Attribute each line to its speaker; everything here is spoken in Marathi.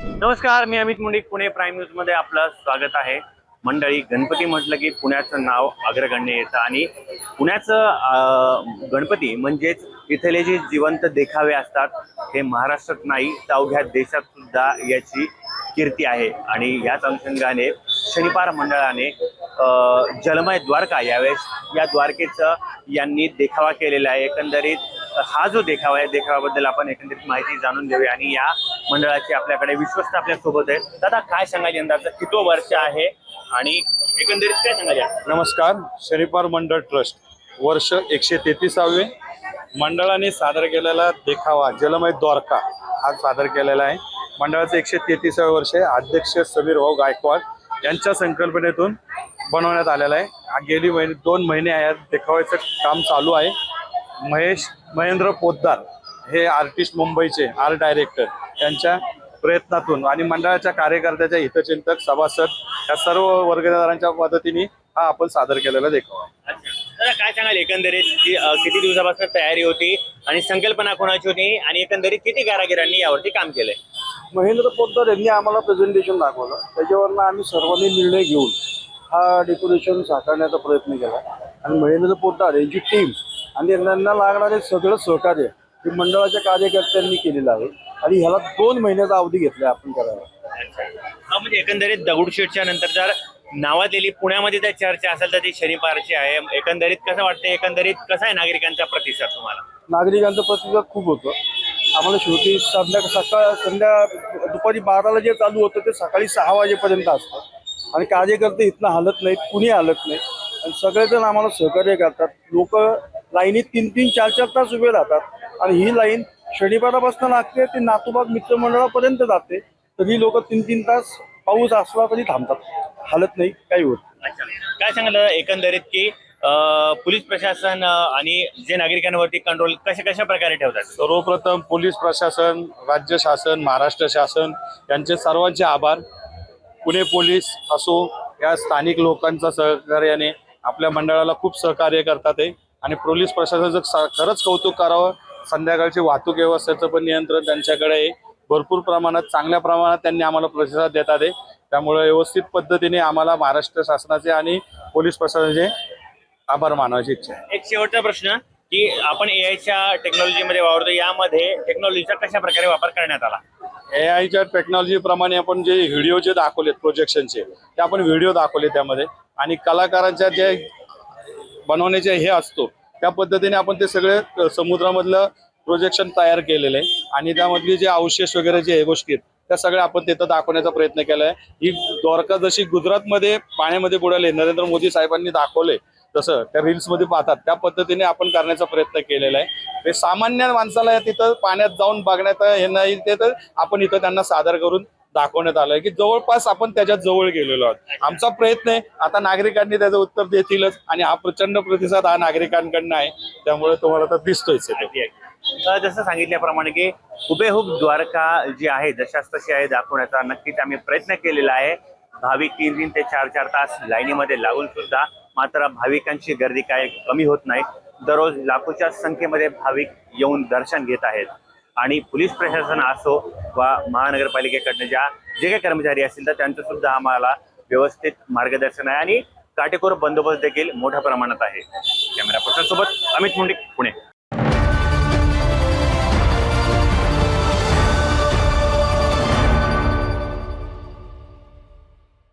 Speaker 1: नमस्कार मी अमित मुंडिक पुणे प्राईम न्यूजमध्ये आपलं स्वागत आहे. मंडळी गणपती म्हटलं की पुण्याचं नाव अग्रगण्य येतं आणि पुण्याचं गणपती म्हणजेच इथले जे जिवंत देखावे असतात हे महाराष्ट्रात नाही तर अवघ्या देशात सुद्धा याची कीर्ती आहे. आणि याच अनुषंगाने शनिपार मंडळाने जलमय द्वारका यावेळेस या द्वारकेचं यांनी देखावा केलेला आहे. एकंदरीत हा जो देखावा आहे देखावाबद्दल आपण एकंदरीत माहिती जाणून घेऊया आणि या मंडळाचे आपल्याकडे विश्वस्त आपल्यासोबत आहेत. दादा काय सांगाल यंदाचं? कितो वर्ष आहे आणि एकंदरीत काय सांगाल
Speaker 2: नमस्कार शनिपार मंडळ ट्रस्ट. वर्ष एकशे तेहतीसावे. मंडळाने सादर केलेला देखावा जलमय द्वारका हा सादर केलेला आहे. मंडळाचं एकशे तेहतीसावे वर्ष आहे. अध्यक्ष समीर भाऊ गायकवाड यांच्या संकल्पनेतून बनवण्यात आलेला आहे. गेली महिने दोन महिने या देखावायचं काम चालू आहे. महेश महेंद्र पोद्दार हे आर्टिस्ट मुंबईचे आर्ट डायरेक्टर यांच्या प्रयत्नातून आणि मंडळाच्या कार्यकर्त्याच्या हितचिंतक सभासद या सर्व वर्गदारांच्या मदतीने हा आपण सादर केलेला देखावा.
Speaker 1: काय सांगाल एकंदरीत की किती दिवसापासून तयारी होती आणि संकल्पना कोणाची होती आणि एकंदरीत किती कारागिरांनी यावरती काम केलंय?
Speaker 3: महेंद्र पोद्दार यांनी आम्हाला प्रेझेंटेशन दाखवलं. त्याच्यावरनं आम्ही सर्वांनी निर्णय घेऊन हा डेकोरेशन साकारण्याचा प्रयत्न केला. आणि महेंद्र पोद्दार यांची टीम आणि त्यांना लागणारे सगळं सहकार्य हे मंडळाच्या कार्यकर्त्यांनी केलेलं आहे. आणि ह्याला दोन महिन्याचा अवधी घेतला आपण करायला.
Speaker 1: हा म्हणजे एकंदरीत दगडूशेठच्या नंतर जर नावाजलेली पुण्यामध्ये जर चर्चा असेल तर ती शनिवारची आहे. एकंदरीत कसं वाटतं एकंदरीत कसा आहे नागरिकांचा प्रतिसाद तुम्हाला?
Speaker 3: नागरिकांचा प्रतिसाद खूप होतं. आम्हाला शेवटी संध्या सकाळ संध्या दुपारी बाराला जे चालू होतं ते सकाळी सहा वाजेपर्यंत असतं. आणि कार्यकर्ते इथनं हलत नाहीत कुणी हलत नाही आणि सगळेजण आम्हाला सहकार्य करतात. लोक लाईनीत तीन तीन चार चार तास उभे राहतात. आणि ही लाईन शनिवारापासून लागते ते नातूबाग मित्रमंडळापर्यंत जाते. तर ही लोक तीन तीन तास पाऊस असला तरी थांबतात. हलत नाही काही होत
Speaker 1: काय सांगितलं एकंदरीत की पोलीस प्रशासन आणि जे नागरिकांवरती कंट्रोल कशा कशा प्रकारे ठेवतात?
Speaker 2: सर्वप्रथम पोलीस प्रशासन राज्य शासन महाराष्ट्र शासन यांचे सर्वांचे आभार. पुणे पोलीस असो या स्थानिक लोकांच्या सहकार्याने आपल्या मंडळाला खूप सहकार्य करतात आहे आणि पोलीस प्रशासनाचं खरंच कौतुक करावं संध्याकाळची वाहतूक व्यवस्थेचं पण नियंत्रण त्यांच्याकडे आहे. भरपूर प्रमाणात चांगल्या प्रमाणात त्यांनी आम्हाला प्रतिसाद देतात आहे. त्यामुळे व्यवस्थित पद्धतीने आम्हाला महाराष्ट्र शासनाचे आणि पोलीस प्रशासनाचे आभार मानवायची इच्छा आहे.
Speaker 1: एक शेवटचा प्रश्न की आपण एआयच्या टेक्नॉलॉजीमध्ये वावरतो यामध्ये टेक्नॉलॉजीचा कशा प्रकारे वापर करण्यात आला?
Speaker 2: ए आयच्या टेक्नॉलॉजी प्रमाणे आपण जे व्हिडिओ जे दाखवलेत प्रोजेक्शनचे ते आपण व्हिडिओ दाखवले त्यामध्ये. आणि कलाकारांच्या जे बनवण्याचे हे असतो त्या पद्धतीने आपण ते सगळे समुद्रामधलं प्रोजेक्शन तयार केलेलं आहे. आणि त्यामधली जे अवशेष वगैरे जे आहे गोष्टी आहेत त्या सगळ्या आपण तिथं दाखवण्याचा प्रयत्न केला आहे. ही द्वारका जशी गुजरातमध्ये पाण्यामध्ये बुडाले नरेंद्र मोदी साहेबांनी दाखवले तसं त्या रील्समध्ये पाहतात त्या पद्धतीने आपण करण्याचा प्रयत्न केलेला आहे. ते सामान्य माणसाला तिथं पाण्यात जाऊन बघण्यात हे नाही ते तर आपण इथं त्यांना सादर करून दाखवण्यात आलंय की जवळपास आपण त्याच्यात जवळ गेलेलो आहोत. आमचा प्रयत्न आहे आता नागरिकांनी त्याचं उत्तर देतीलच आणि हा प्रचंड प्रतिसाद हा नागरिकांकडनं आहे. त्यामुळे तुम्हाला तर दिसतोयच
Speaker 1: जसं सांगितल्याप्रमाणे की हुबेहूब द्वारका जी आहे जशाच तशी आहे दाखवण्याचा नक्कीच आम्ही प्रयत्न केलेला आहे. भाविक तीन तीन ते चार चार तास लाईनीमध्ये लागून सुद्धा मात्र भाविकांची गर्दी काय कमी होत नाही. दररोज लाखोच्या संख्येमध्ये भाविक येऊन दर्शन घेत आहेत. आणि पोलीस प्रशासन असो वा महानगरपालिकेकडनं ज्या जे काही कर्मचारी असतील तर त्यांचं सुद्धा आम्हाला व्यवस्थित मार्गदर्शन आहे आणि काटेकोर बंदोबस्त देखील मोठ्या प्रमाणात आहे. कॅमेरा पर्सन सोबत अमित मुंडे पुणे.